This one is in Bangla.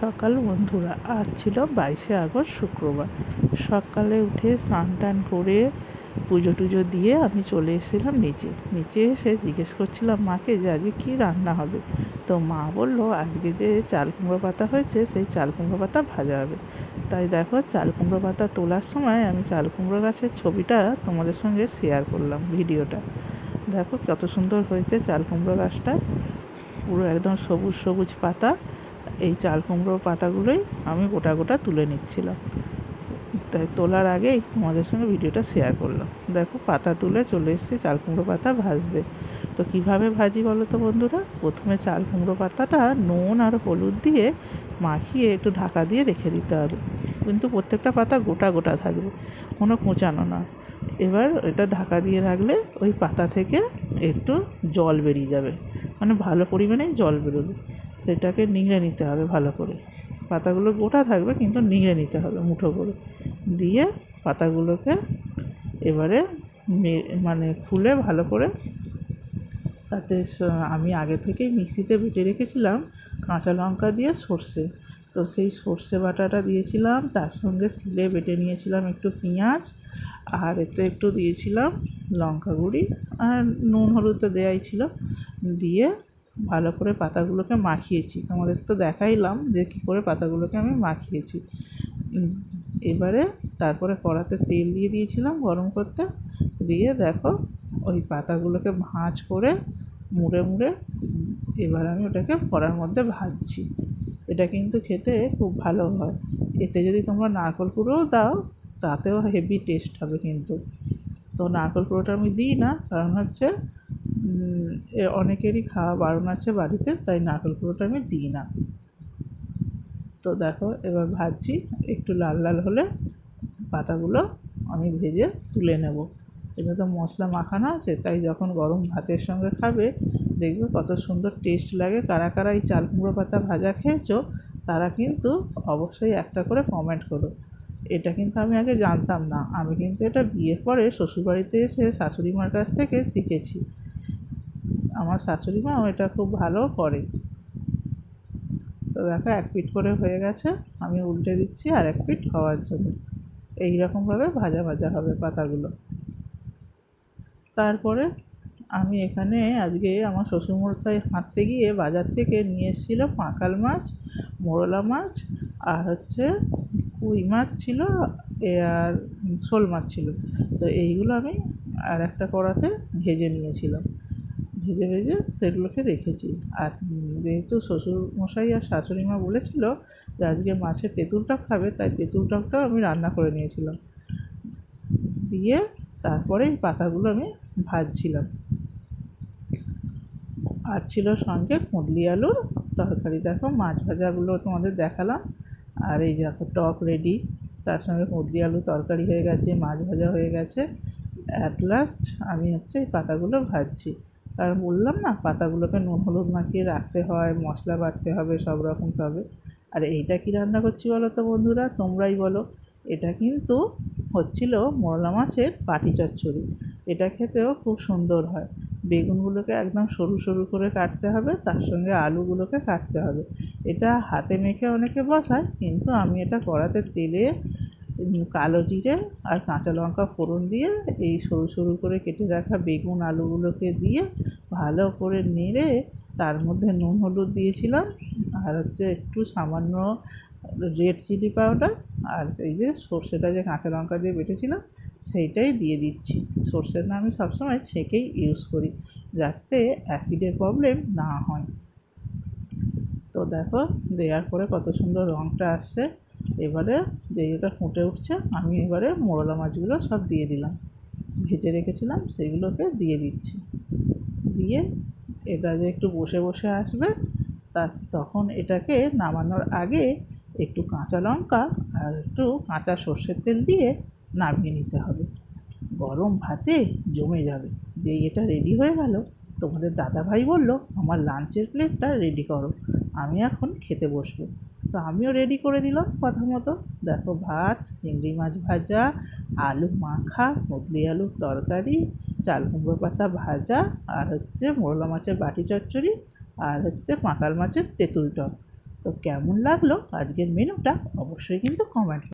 সকাল বন্ধুরা, আজ ছিল বাইশে আগস্ট শুক্রবার। সকালে উঠে স্নান টান করে পুজো টুজো দিয়ে আমি চলে এসেছিলাম নিচে। নিচে এসে জিজ্ঞেস করছিলাম মাকে যে আজকে কী রান্না হবে? তো মা বলল, আজকে যে চাল কুমড়ো পাতা হয়েছে, সেই চাল কুমড়ো পাতা ভাজা হবে। তাই দেখো, চাল কুমড়ো পাতা তোলার সময় আমি চাল কুমড়ো গাছের ছবিটা তোমাদের সঙ্গে শেয়ার করলাম ভিডিওটা। দেখো কত সুন্দর হয়েছে চাল কুমড়ো গাছটা। পুরো একদম সবুজ সবুজ পাতা। এই চাল কুমড়োর পাতাগুলোই আমি গোটা গোটা তুলে নিচ্ছিলাম। তাই তোলার আগেই তোমাদের সঙ্গে ভিডিওটা শেয়ার করলাম। দেখো পাতা তুলে চলে এসেছি চাল কুমড়ো পাতা ভাজতে। তো কীভাবে ভাজি বলো তো বন্ধুরা? প্রথমে চাল কুমড়ো পাতাটা নুন আর হলুদ দিয়ে মাখিয়ে একটু ঢাকা দিয়ে রেখে দিতে হবে। কিন্তু প্রত্যেকটা পাতা গোটা গোটা থাকবে, কোনো কোঁচানো না। এবার এটা ঢাকা দিয়ে রাখলে ওই পাতা থেকে একটু জল বেরিয়ে যাবে। মানে ভালো পরিমাণেই জল বেরোবে। সেটাকে নিংড়ে নিতে হবে ভালো করে। পাতাগুলো গোটা থাকবে কিন্তু নিংড়ে নিতে হবে মুঠো করে। দিয়ে পাতাগুলোকে এবারে মানে খুলে ভালো করে তাতে আমি আগে থেকেই মিক্সিতে বেটে রেখেছিলাম কাঁচা লঙ্কা দিয়ে সর্ষে। তো সেই সর্ষে বাটাটা দিয়েছিলাম, তার সঙ্গে সিলে বেটে নিয়েছিলাম একটু পেঁয়াজ, আর এতে একটু দিয়েছিলাম লঙ্কা গুঁড়ি, আর নুন হলুদ তো দেওয়াই ছিল। দিয়ে ভালো করে পাতাগুলোকে মাখিয়েছি। তোমাদের তো দেখাইলাম যে কী করে পাতাগুলোকে আমি মাখিয়েছি। এবারে তারপরে কড়াতে তেল দিয়ে দিয়েছিলাম গরম করতে। দিয়ে দেখো ওই পাতাগুলোকে ভাঁজ করে মুড়ে মুড়ে এবার আমি ওটাকে কড়ার মধ্যে ভাজছি। এটা কিন্তু খেতে খুব ভালো হয়। এতে যদি তোমরা নারকল কুড়োও দাও, তাতেও হেভি টেস্ট হবে কিন্তু। তো নারকল কুড়োটা আমি দিই না, কারণ হচ্ছে অনেকেরই খাওয়া বারণ আছে বাড়িতে, তাই নারকেল কুড়োটা আমি দিই না। তো দেখো, এবার ভাজছি, একটু লাল লাল হলে পাতাগুলো আমি ভেজে তুলে নেব। এটা তো মশলা মাখানো আছে, তাই যখন গরম ভাতের সঙ্গে খাবে, দেখবে কত সুন্দর টেস্ট লাগে। কারা কারা এই চাল কুমড়ো পাতা ভাজা খেয়েছো, তারা কিন্তু অবশ্যই একটা করে কমেন্ট করো। এটা কিন্তু আমি আগে জানতাম না। আমি কিন্তু এটা বিয়ের পরে শ্বশুরবাড়িতে এসে শাশুড়ি মার কাছ থেকে শিখেছি। আমার শাশুড়ি মাও এটা খুব ভালো করে। তো দেখো, এক পিট করে হয়ে গেছে, আমি উল্টে দিচ্ছি আর এক পিট হওয়ার জন্য। এই রকমভাবে ভাজা ভাজা হবে পাতাগুলো। তারপরে আমি এখানে আজকে আমার শ্বশুরমশাই হাঁটতে গিয়ে বাজার থেকে নিয়ে এসেছিল পাঁকাল মাছ, মোরলা মাছ আর হচ্ছে কই মাছ ছিল আর শোল মাছ ছিল। তো এইগুলো আমি আর একটা কড়াতে ভেজে নিয়েছিলাম। ভেজে ভেজে সেগুলোকে রেখেছি। আর যেহেতু শ্বশুরমশাই আর শাশুড়ি মা বলেছিল যে আজকে মাছের তেঁতুল টক খাবে, তাই তেঁতুল টকটাও আমি রান্না করে নিয়েছিলাম। দিয়ে তারপরে এই পাতাগুলো আমি ভাজছিলাম। আর ছিল সঙ্গে কুঁদলি আলুর তরকারি। দেখো মাছ ভাজাগুলো তোমাদের দেখালাম। আর এই দেখো টক রেডি। তার সঙ্গে কুঁদলি আলু তরকারি হয়ে গেছে, মাছ ভাজা হয়ে গেছে। অ্যাট লাস্ট আমি হচ্ছে এই পাতাগুলো ভাজছি। আর বললাম না, পাতাগুলোকে নুন হলুদ মাখিয়ে রাখতে হয়, মশলা বাটতে হবে, সব রকম তবে। আর এইটা কী রান্না করছি বলো তো বন্ধুরা? তোমরাই বলো। এটা কিন্তু হচ্ছিল মোরলা মাছের পাটি চচ্চড়ি। এটা খেতেও খুব সুন্দর হয়। বেগুনগুলোকে একদম সরু সরু করে কাটতে হবে, তার সঙ্গে আলুগুলোকে কাটতে হবে। এটা হাতে মেখে অনেকে বসায়, কিন্তু আমি এটা কড়াতে তেলে কালো জিরে আর কাঁচা লঙ্কা ফোড়ন দিয়ে এই সরু সরু করে কেটে রাখা বেগুন আলুগুলোকে দিয়ে ভালো করে নেড়ে তার মধ্যে নুন হলুদ দিয়েছিলাম আর হচ্ছে একটু সামান্য রেড চিলি পাউডার আর এই যে সর্ষেটা যে কাঁচা লঙ্কা দিয়ে বেটেছিলাম সেইটাই দিয়ে দিচ্ছি। সর্ষেটা আমি সবসময় ছেঁকেই ইউজ করি যাতে অ্যাসিডের প্রবলেম না হয়। তো দেখো দেওয়ার পরে কত সুন্দর রঙটা আসছে। এবারে যেইটা ফুটে উঠছে, আমি এবারে মোরলা মাছগুলো সব দিয়ে দিলাম। ভেজে রেখেছিলাম সেগুলোকে দিয়ে দিচ্ছি। দিয়ে এটা যে একটু বসে বসে আসবে, তা তখন এটাকে নামানোর আগে একটু কাঁচা লঙ্কা আর একটু কাঁচা সর্ষের তেল দিয়ে নামিয়ে নিতে হবে। গরম ভাতে জমে যাবে। যে এটা রেডি হয়ে গেল, তোমাদের দাদাভাই বলল, আমার লাঞ্চের প্লেটটা রেডি করো। আমি এখন খেতে বসবো। তো আমিও রেডি করে দিলাম কথা মতো দেখো ভাত, চিংড়ি মাছ ভাজা, আলু মাখা মুদলি আলুর তরকারি, চাল কুমড়ো পাতা ভাজা, আর হচ্ছে মোরলা মাছের বাটি চচ্চড়ি, আর হচ্ছে পাঁকাল মাছের তেঁতুল টক। তো কেমন লাগল আজকের মেনুটা অবশ্যই কিন্তু কমেন্ট